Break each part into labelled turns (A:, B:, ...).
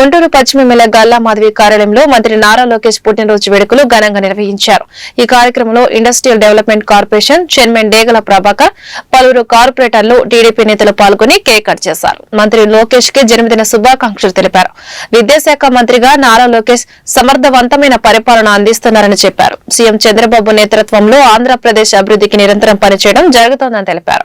A: గుంటూరు పశ్చిమ ఎమ్మెల్యే గల్లా మాధవి కార్యాలయంలో మంత్రి నారా లోకేష్ పుట్టినరోజు వేడుకలు ఘనంగా నిర్వహించారు. ఈ కార్యక్రమంలో industrial development corporation chairman Degala Prabhakar పలువురు కార్పొరేటర్లు టీడీపీ నేతలు పాల్గొని కేక్ కట్ చేశారు. మంత్రి లోకేష్కి జన్మదిన శుభాకాంక్షలు తెలిపారు. విద్యాశాఖ మంత్రిగా నారా లోకేష్ సమర్థవంతమైన పరిపాలన అందిస్తున్నారని చెప్పారు. సీఎం చంద్రబాబు నేతృత్వంలో ఆంధ్రప్రదేశ్ అభివృద్ధికి నిరంతరం పనిచేయడం జరుగుతోందని తెలిపారు.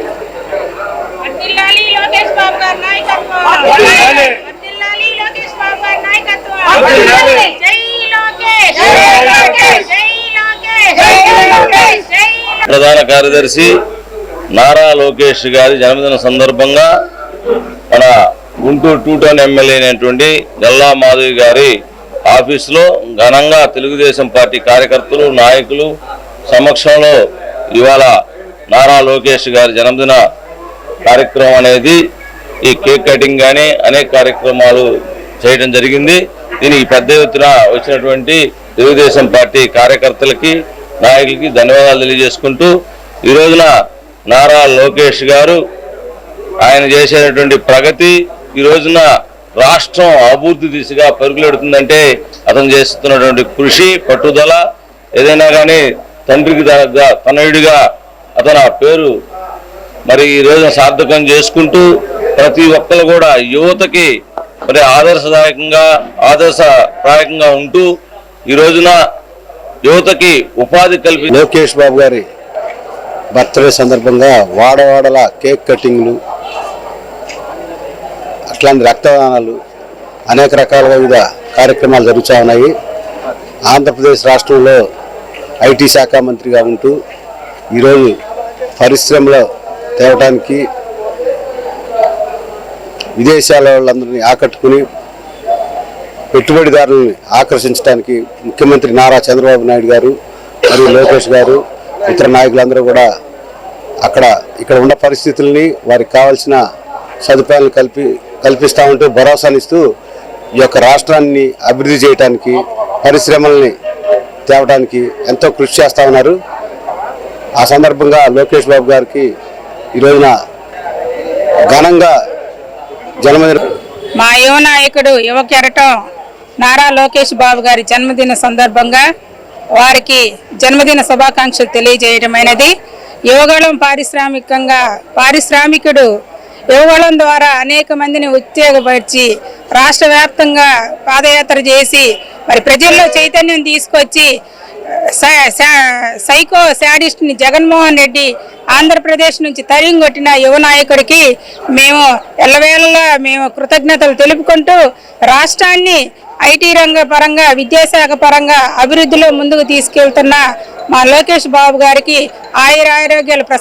B: వర్ధిల్లాలి లోకేష్ బాబు గారి నాయకత్వం వర్ధిల్లాలి లోకేష్ బాబు గారి నాయకత్వం జై లోకేష్ జై లోకేష్ జై లోకేష్ జై లోకేష్ జై
C: ప్రధాన కార్యదర్శి నారా లోకేష్ గారి జన్మదిన సందర్భంగా మన గుంటూరు టూ టౌన్ ఎమ్మెల్యే అయినటువంటి గల్లా మాధవి గారి ఆఫీసులో ఘనంగా తెలుగుదేశం పార్టీ కార్యకర్తలు నాయకులు సమక్షంలో ఇవాళ నారా లోకేష్ గారి జన్మదిన కార్యక్రమం అనేది ఈ కేక్ కటింగ్ కానీ అనేక కార్యక్రమాలు చేయడం జరిగింది. దీనికి పెద్ద ఎత్తున వచ్చినటువంటి తెలుగుదేశం పార్టీ కార్యకర్తలకి నాయకులకి ధన్యవాదాలు తెలియజేసుకుంటూ ఈ రోజున నారా లోకేష్ గారు ఆయన చేసేటటువంటి ప్రగతి ఈ రోజున రాష్ట్రం అభివృద్ధి దిశగా పరుగులెడుతుందంటే అతను చేస్తున్నటువంటి కృషి పట్టుదల ఏదైనా కానీ తండ్రికి తనయుడిగా అతను ఆ పేరు మరి ఈ రోజున సార్థకం చేసుకుంటూ ప్రతి ఒక్కరు కూడా యువతకి మరి ఆదర్శదాయకంగా ఆదర్శప్రాయకంగా ఉంటూ ఈ రోజున యువతకి ఉపాధి కల్పి
D: లోకేష్ బాబు గారి బర్త్డే సందర్భంగా వాడవాడల కేక్ కటింగ్లు అట్లాంటి రక్తదానాలు అనేక రకాల వివిధ కార్యక్రమాలు జరుగుతూ ఉన్నాయి. ఆంధ్రప్రదేశ్ రాష్ట్రంలో ఐటీ శాఖ మంత్రిగా ఉంటూ ఈరోజు పరిశ్రమలో తేవడానికి విదేశాల వాళ్ళందరినీ ఆకట్టుకుని పెట్టుబడిదారులని ఆకర్షించడానికి ముఖ్యమంత్రి నారా చంద్రబాబు నాయుడు గారు మరియు లోకేష్ గారు ఇతర నాయకులందరూ కూడా అక్కడ ఇక్కడ ఉన్న పరిస్థితుల్ని వారికి కావాల్సిన సదుపాయాలు కల్పి కల్పిస్తూ ఉంటూ భరోసానిస్తూ ఈ యొక్క రాష్ట్రాన్ని అభివృద్ధి చేయడానికి పరిశ్రమల్ని తేవడానికి ఎంతో కృషి చేస్తూ ఉన్నారు. ఆ సందర్భంగా లోకేష్ బాబు గారికి ఈ రోజున ఘనంగా జన్మదిన
B: మా యువ నాయకుడు యువ కెరటం నారా లోకేష్ బాబు గారి జన్మదిన సందర్భంగా వారికి జన్మదిన శుభాకాంక్షలు తెలియజేయడమైనది యువగళం పారిశ్రామికంగా పారిశ్రామికుడు యువగళం ద్వారా అనేక మందిని ఉత్తేజపరిచి రాష్ట్ర వ్యాప్తంగా పాదయాత్ర చేసి మరి ప్రజల్లో చైతన్యం తీసుకొచ్చి సైకో శాడిస్ట్ని జగన్మోహన్ రెడ్డి ఆంధ్రప్రదేశ్ నుంచి తరిగొట్టిన యువ నాయకుడికి మేము ఎల్లవేళలా మేము కృతజ్ఞతలు తెలుపుకుంటూ రాష్ట్రాన్ని ఐటీ రంగ పరంగా విద్యాశాఖ పరంగా అభివృద్ధిలో ముందుకు తీసుకెళ్తున్న మా లోకేష్ బాబు గారికి ఆయురారోగ్యాలు